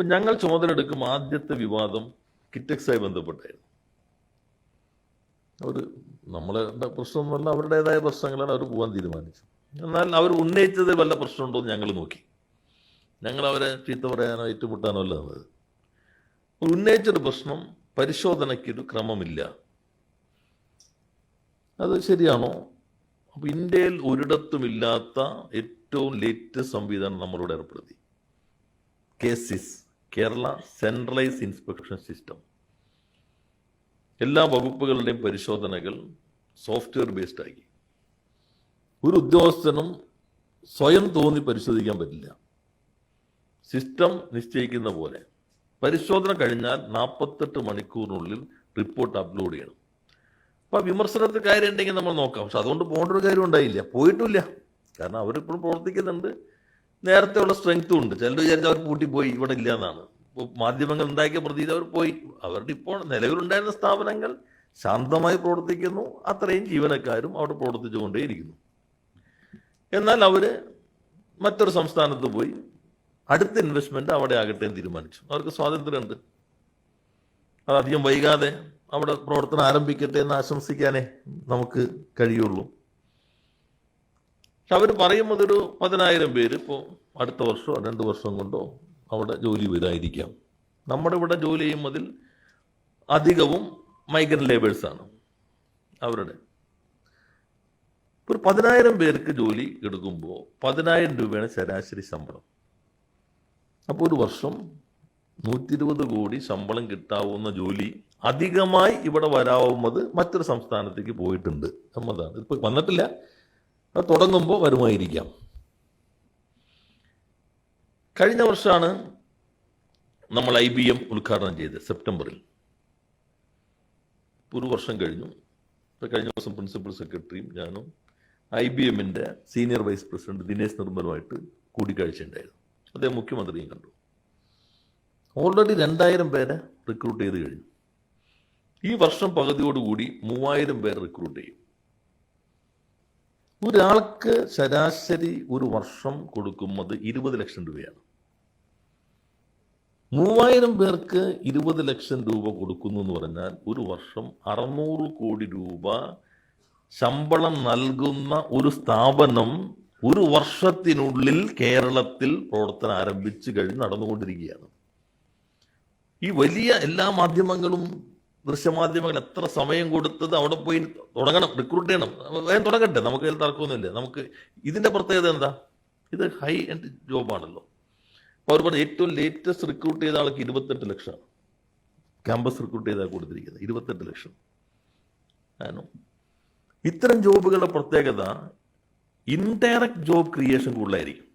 ഇപ്പം ഞങ്ങൾ ചുമതല എടുക്കും ആദ്യത്തെ വിവാദം കിറ്റക്സായി ബന്ധപ്പെട്ടായിരുന്നു. അവർ നമ്മളുടെ പ്രശ്നമൊന്നുമല്ല അവരുടേതായ പ്രശ്നങ്ങളാണ് അവർ പോകാൻ തീരുമാനിച്ചത്. എന്നാൽ അവർ ഉന്നയിച്ചതിൽ വല്ല പ്രശ്നമുണ്ടോ എന്ന് ഞങ്ങൾ നോക്കി. ഞങ്ങൾ അവരെ ചീത്ത പറയാനോ ഏറ്റുമുട്ടാനോ അല്ല എന്നത് ഉന്നയിച്ചൊരു പ്രശ്നം പരിശോധനയ്ക്കൊരു ക്രമമില്ല. അത് ശരിയാണോ? അപ്പോൾ ഇന്ത്യയിൽ ഒരിടത്തുമില്ലാത്ത ഏറ്റവും ലേറ്റസ്റ്റ് സംവിധാനം നമ്മളിവിടെ ഏർപ്പെടുത്തി. KCIS. Kerala centralised inspection system എല്ലാ വകുപ്പുകളുടെയും പരിശോധനകൾ സോഫ്റ്റ്വെയർ ബേസ്ഡ് ആക്കി. ഒരു ഉദ്യോഗസ്ഥനും സ്വയം തോന്നി പരിശോധിക്കാൻ പറ്റില്ല. സിസ്റ്റം നിശ്ചയിക്കുന്ന പോലെ. പരിശോധന കഴിഞ്ഞാൽ നാൽപ്പത്തെട്ട് മണിക്കൂറിനുള്ളിൽ റിപ്പോർട്ട് അപ്ലോഡ് ചെയ്യണം. അപ്പോൾ വിമർശനത്തിൽ കാര്യം ഉണ്ടെങ്കിൽ നമ്മൾ നോക്കാം. പക്ഷെ അതുകൊണ്ട് പോകേണ്ട ഒരു കാര്യം ഉണ്ടായില്ല. പോയിട്ടില്ല. കാരണം അവരിപ്പോഴും പ്രവർത്തിക്കുന്നുണ്ട്. നേരത്തെ ഉള്ള സ്ട്രെങ്ത്തും ഉണ്ട്. ചിലർ വിചാരിച്ച അവർ പൂട്ടിപ്പോയി ഇവിടെ ഇല്ല എന്നാണ്. മാധ്യമങ്ങൾ ഉണ്ടാക്കിയ പ്രതീതി അവർ പോയി. അവരുടെ ഇപ്പോൾ നിലവിലുണ്ടായിരുന്ന സ്ഥാപനങ്ങൾ ശാന്തമായി പ്രവർത്തിക്കുന്നു. അത്രയും ജീവനക്കാരും അവിടെ പ്രവർത്തിച്ചുകൊണ്ടേയിരിക്കുന്നു. എന്നാൽ അവർ മറ്റൊരു സംസ്ഥാനത്ത് പോയി അടുത്ത ഇൻവെസ്റ്റ്മെന്റ് അവിടെ ആകട്ടെ എന്ന് തീരുമാനിച്ചു. അവർക്ക് സ്വാതന്ത്ര്യമുണ്ട്. അത് വൈകാതെ അവിടെ പ്രവർത്തനം ആരംഭിക്കട്ടെ എന്ന് ആശംസിക്കാനേ നമുക്ക് കഴിയുള്ളൂ. പക്ഷെ അവർ പറയുമ്പോൾ ഒരു പതിനായിരം പേര് ഇപ്പോൾ അടുത്ത വർഷമോ രണ്ട് വർഷം കൊണ്ടോ അവിടെ ജോലി വരായിരിക്കാം നമ്മുടെ ഇവിടെ ജോലി ചെയ്യുന്നതിൽ അധികവും മൈഗ്രൻ ലേബേഴ്സാണ് അവരുടെ. ഒരു പതിനായിരം പേർക്ക് ജോലി എടുക്കുമ്പോൾ പതിനായിരം രൂപയാണ് ശരാശരി ശമ്പളം. അപ്പോൾ ഒരു വർഷം നൂറ്റി ഇരുപത് കോടി ശമ്പളം കിട്ടാവുന്ന ജോലി അധികമായി ഇവിടെ വരാവുന്നത് മറ്റൊരു സംസ്ഥാനത്തേക്ക് പോയിട്ടുണ്ട് എന്നതാണ്. ഇപ്പോൾ വന്നിട്ടില്ല. തുടങ്ങുമ്പോൾ വരുമായിരിക്കാം. കഴിഞ്ഞ വർഷമാണ് നമ്മൾ ഐ ബി എം ഉദ്ഘാടനം ചെയ്തത് സെപ്റ്റംബറിൽ. ഒരു വർഷം കഴിഞ്ഞു. കഴിഞ്ഞ ദിവസം പ്രിൻസിപ്പൽ സെക്രട്ടറിയും ഞാനും ഐ ബി എമ്മിന്റെ സീനിയർ വൈസ് പ്രസിഡന്റ് ദിനേശ് നിർമ്മലുമായിട്ട് കൂടിക്കാഴ്ച ഉണ്ടായിരുന്നു അദ്ദേഹം മുഖ്യമന്ത്രിയും കണ്ടു. ഓൾറെഡി രണ്ടായിരം പേരെ റിക്രൂട്ട് ചെയ്ത് കഴിഞ്ഞു. ഈ വർഷം പകുതിയോടുകൂടി മൂവായിരം പേരെ റിക്രൂട്ട് ചെയ്യും. ഒരാൾക്ക് ശരാശരി ഒരു വർഷം കൊടുക്കുന്നത് ഇരുപത് ലക്ഷം രൂപയാണ്. മൂവായിരം പേർക്ക് ഇരുപത് ലക്ഷം രൂപ കൊടുക്കുന്നു എന്ന് പറഞ്ഞാൽ ഒരു വർഷം അറുന്നൂറ് കോടി രൂപ ശമ്പളം നൽകുന്ന ഒരു സ്ഥാപനം ഒരു വർഷത്തിനുള്ളിൽ കേരളത്തിൽ പ്രവർത്തനം ആരംഭിച്ചു കഴിഞ്ഞ് നടന്നുകൊണ്ടിരിക്കുകയാണ്. ഈ വലിയ എല്ലാ മാധ്യമങ്ങളും ദൃശ്യമാധ്യമങ്ങൾ എത്ര സമയം കൊടുത്തത് അവിടെ പോയി തുടങ്ങണം റിക്രൂട്ട് ചെയ്യണം. വേഗം തുടങ്ങട്ടെ നമുക്ക് അതിൽ തർക്കമൊന്നുമില്ല. നമുക്ക് ഇതിന്റെ പ്രത്യേകത എന്താ? ഇത് ഹൈ എൻഡ് ജോബാണല്ലോ അപ്പോൾ അവർ പറഞ്ഞ ഏറ്റവും ലേറ്റസ്റ്റ് റിക്രൂട്ട് ചെയ്ത ആൾക്ക് ഇരുപത്തെട്ട് ലക്ഷമാണ് ക്യാമ്പസ് റിക്രൂട്ട് ചെയ്താൽ കൊടുത്തിരിക്കുന്നത് ഇരുപത്തെട്ട് ലക്ഷം. കാരണം ഇത്തരം ജോബുകളുടെ പ്രത്യേകത ഇൻഡയറക്റ്റ് ജോബ് ക്രിയേഷൻ കൂടുതലായിരിക്കും.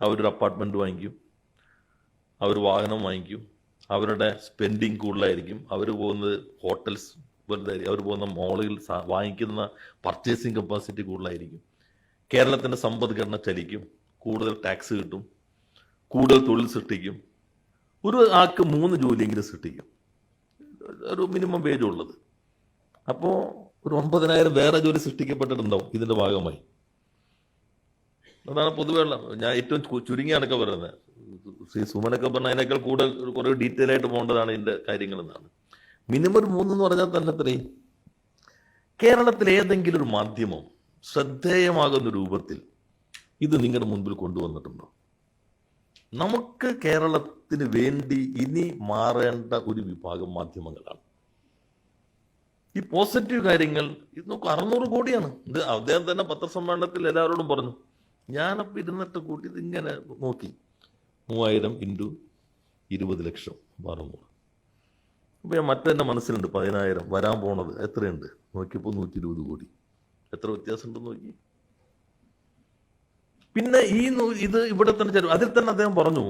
അവരൊരു അപ്പാർട്ട്മെന്റ് വാങ്ങിക്കും അവർ വാഹനം വാങ്ങിക്കും അവരുടെ സ്പെൻഡിങ് കൂടുതലായിരിക്കും. അവർ പോകുന്നത് ഹോട്ടൽസ് അവർ പോകുന്ന മോളുകൾ വാങ്ങിക്കുന്ന പർച്ചേസിങ് കപ്പാസിറ്റി കൂടുതലായിരിക്കും. കേരളത്തിന്റെ സമ്പദ്ഘടന ചലിക്കും. കൂടുതൽ ടാക്സ് കിട്ടും. കൂടുതൽ തൊഴിൽ സൃഷ്ടിക്കും. ഒരു ആൾക്ക് മൂന്ന് ജോലിയെങ്കിലും സൃഷ്ടിക്കും. ഒരു മിനിമം വേജ് ഉള്ളത്. അപ്പോൾ ഒരു ഒമ്പതിനായിരം വേറെ ജോലി സൃഷ്ടിക്കപ്പെട്ടിട്ടുണ്ടാവും. ഇതിന്റെ ഭാഗമായി. അതാണ് പൊതുവെയുള്ള ഞാൻ ഏറ്റവും ചുരുങ്ങിയ ചുരുങ്ങിയാണൊക്കെ പറയുന്നത്. ശ്രീ സുമനൊക്കെ പറഞ്ഞ അതിനേക്കാൾ കൂടുതൽ കുറേ ഡീറ്റെയിൽ ആയിട്ട് പോകേണ്ടതാണ് ഇതിന്റെ കാര്യങ്ങൾ എന്നാണ് മിനിമം ഒരു മൂന്നെന്ന് പറഞ്ഞാൽ തന്നെ അത്രേ കേരളത്തിലേതെങ്കിലും ഒരു മാധ്യമം ശ്രദ്ധേയമാകുന്ന രൂപത്തിൽ ഇത് നിങ്ങളുടെ മുൻപിൽ കൊണ്ടുവന്നിട്ടുണ്ടോ? നമുക്ക് കേരളത്തിന് വേണ്ടി ഇനി മാറേണ്ട ഒരു വിഭാഗം മാധ്യമങ്ങളാണ്. ഈ പോസിറ്റീവ് കാര്യങ്ങൾ ഇത് നോക്കൂ അറുന്നൂറ് കോടിയാണ്. ഇത് അദ്ദേഹം തന്നെ പത്രസമ്മേളനത്തിൽ എല്ലാവരോടും പറഞ്ഞു. ഞാനപ്പോൾ ഇരുന്നിട്ട് കൂട്ടി ഇതിങ്ങനെ നോക്കി. മൂവായിരം ഇന്റു ഇരുപത് ലക്ഷം അറുന്നൂറ് അപ്പോൾ ഞാൻ മറ്റെന്റെ മനസ്സിലുണ്ട് പതിനായിരം വരാൻ പോണത് എത്രയുണ്ട്? നോക്കിയപ്പോൾ നൂറ്റി ഇരുപത് കോടി. എത്ര വ്യത്യാസമുണ്ടെന്ന് നോക്കി. പിന്നെ ഈ ഇത് ഇവിടെ തന്നെ ചേരും. അതിൽ തന്നെ അദ്ദേഹം പറഞ്ഞു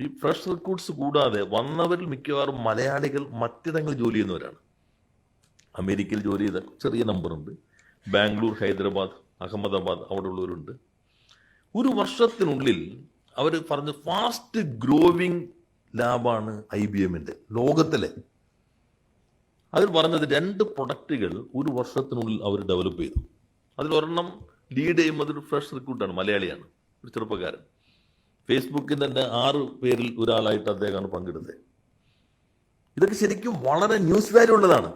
ഈ ഫ്രഷ് റിക്രൂട്ട്സ് കൂടാതെ വന്നവരിൽ മിക്കവാറും മലയാളികൾ മറ്റിടങ്ങളിൽ ജോലി ചെയ്യുന്നവരാണ്. അമേരിക്കയിൽ ജോലി ചെയ്ത ചെറിയ നമ്പറുണ്ട്. ബാംഗ്ലൂർ ഹൈദരാബാദ് അഹമ്മദാബാദ് അവിടെ ഉള്ളവരുണ്ട് ഒരു വർഷത്തിനുള്ളിൽ അവർ പറഞ്ഞു ഫാസ്റ്റ് ഗ്രോവിങ് ലാബാണ് ഐ ബി എമ്മിന്റെ ലോകത്തിലെ. അതിൽ പറഞ്ഞത് രണ്ട് പ്രൊഡക്റ്റുകൾ ഒരു വർഷത്തിനുള്ളിൽ അവർ ഡെവലപ്പ് ചെയ്തു. അതിലൊരെണ്ണം ലീഡ് ചെയ്യുമ്പോൾ അതൊരു ഫ്രഷ് റിക്രൂട്ടാണ് മലയാളിയാണ് ഒരു ചെറുപ്പക്കാരൻ. ഫേസ്ബുക്കിൽ തന്നെ ആറ് പേരിൽ ഒരാളായിട്ട് അദ്ദേഹമാണ് പങ്കെടുത്തത് ഇതൊക്കെ ശരിക്കും വളരെ ന്യൂസ് വാല്യൂ ഉള്ളതാണ്.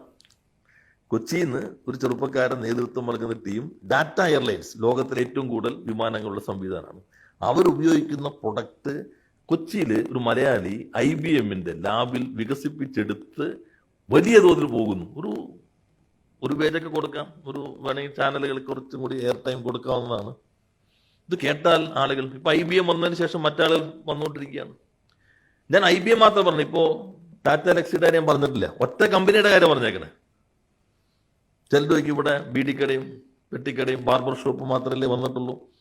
കൊച്ചിയിൽ നിന്ന് ഒരു ചെറുപ്പക്കാരൻ നേതൃത്വം നൽകുന്ന ടീം ഡാറ്റ എയർലൈൻസ് ലോകത്തിലെ ഏറ്റവും കൂടുതൽ വിമാനങ്ങളുള്ള സംവിധാനമാണ്. അവരുപയോഗിക്കുന്ന പ്രൊഡക്റ്റ് കൊച്ചിയിൽ ഒരു മലയാളി ഐ ബി എമ്മിന്റെ ലാബിൽ വികസിപ്പിച്ചെടുത്ത് വലിയ തോതിൽ പോകുന്നു. ഒരു ഒരു പേജൊക്കെ കൊടുക്കാം. ഒരു വേണമെങ്കിൽ ചാനലുകൾ കുറച്ചും കൂടി എയർ ടൈം കൊടുക്കാവുന്നതാണ്. ഇത് കേട്ടാൽ ആളുകൾ ഇപ്പം ഐ ബി എം വന്നതിന് ശേഷം മറ്റാളുകൾ വന്നുകൊണ്ടിരിക്കുകയാണ് ഞാൻ ഐ ബി എം മാത്രം പറഞ്ഞു. ഇപ്പോൾ ടാറ്റ ലെക്സിയുടെ കാര്യം പറഞ്ഞിട്ടില്ല. ഒറ്റ കമ്പനിയുടെ കാര്യം പറഞ്ഞേക്കണേ. ചിലർക്ക് ഇവിടെ ബീഡിക്കടയും പെട്ടിക്കടയും ബാർബർ ഷോപ്പ് മാത്രമല്ലേ വന്നിട്ടുള്ളൂ.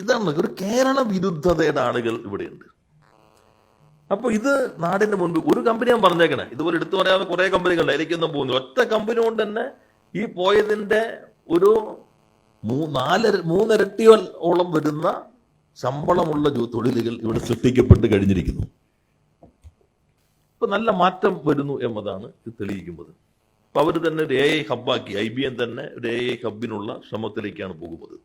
ഇതാണ് ഒരു കേരള വിരുദ്ധതയുടെ ആളുകൾ ഇവിടെയുണ്ട്. അപ്പോൾ ഇത് നാടിന്റെ മുൻപ് ഒരു കമ്പനി ഞാൻ പറഞ്ഞേക്കണേ. ഇതുപോലെ എടുത്തു പറയാതെ കുറെ കമ്പനികളുണ്ട് എനിക്കൊന്നും പോകുന്നു ഒറ്റ കമ്പനി കൊണ്ട് തന്നെ ഈ പോയതിന്റെ ഒരു നാലര മൂന്നിരട്ടിയോളം വരുന്ന ശമ്പളമുള്ള തൊഴിലുകൾ ഇവിടെ സൃഷ്ടിക്കപ്പെട്ട് കഴിഞ്ഞിരിക്കുന്നു. ഇപ്പൊ നല്ല മാറ്റം വരുന്നു എന്നതാണ് ഇത് തെളിയിക്കുന്നത്. അപ്പൊ അവർ തന്നെ ഒരു എ ഐ ഹബ്ബാക്കി ഐ ബി എം തന്നെ ഒരു എ ഐ ഹബിനുള്ള ശ്രമത്തിലേക്കാണ് പോകുന്നത്.